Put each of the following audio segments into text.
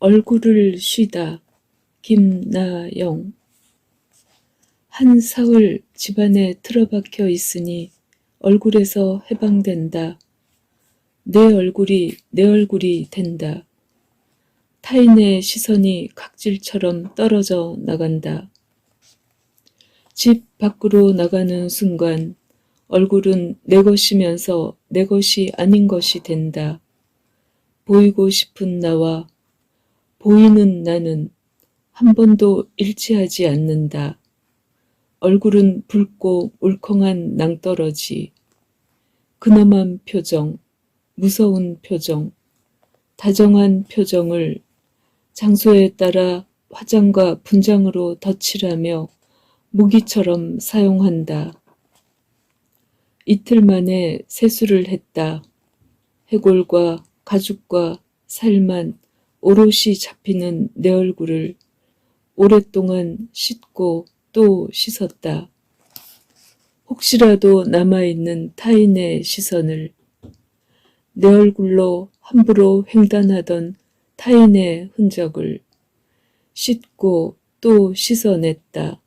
얼굴을 쉬다 김나영 한 사흘 집안에 틀어박혀 있으니 얼굴에서 해방된다. 내 얼굴이 내 얼굴이 된다. 타인의 시선이 각질처럼 떨어져 나간다. 집 밖으로 나가는 순간 얼굴은 내 것이면서 내 것이 아닌 것이 된다. 보이고 싶은 나와 보이는 나는 한 번도 일치하지 않는다. 얼굴은 붉고 울컹한 낭떠러지. 근엄한 표정, 무서운 표정, 다정한 표정을 장소에 따라 화장과 분장으로 덧칠하며 무기처럼 사용한다. 이틀 만에 세수를 했다. 해골과 가죽과 살만 오롯이 잡히는 내 얼굴을 오랫동안 씻고 또 씻었다. 혹시라도 남아있는 타인의 시선을 내 얼굴로 함부로 횡단하던 타인의 흔적을 씻고 또 씻어냈다.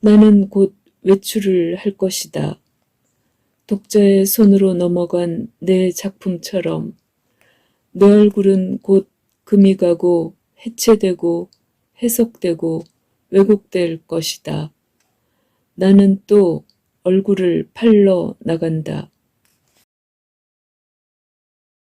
나는 곧 외출을 할 것이다. 독자의 손으로 넘어간 내 작품처럼 내 얼굴은 곧 금이 가고 해체되고 해석되고 왜곡될 것이다. 나는 또 얼굴을 팔러 나간다.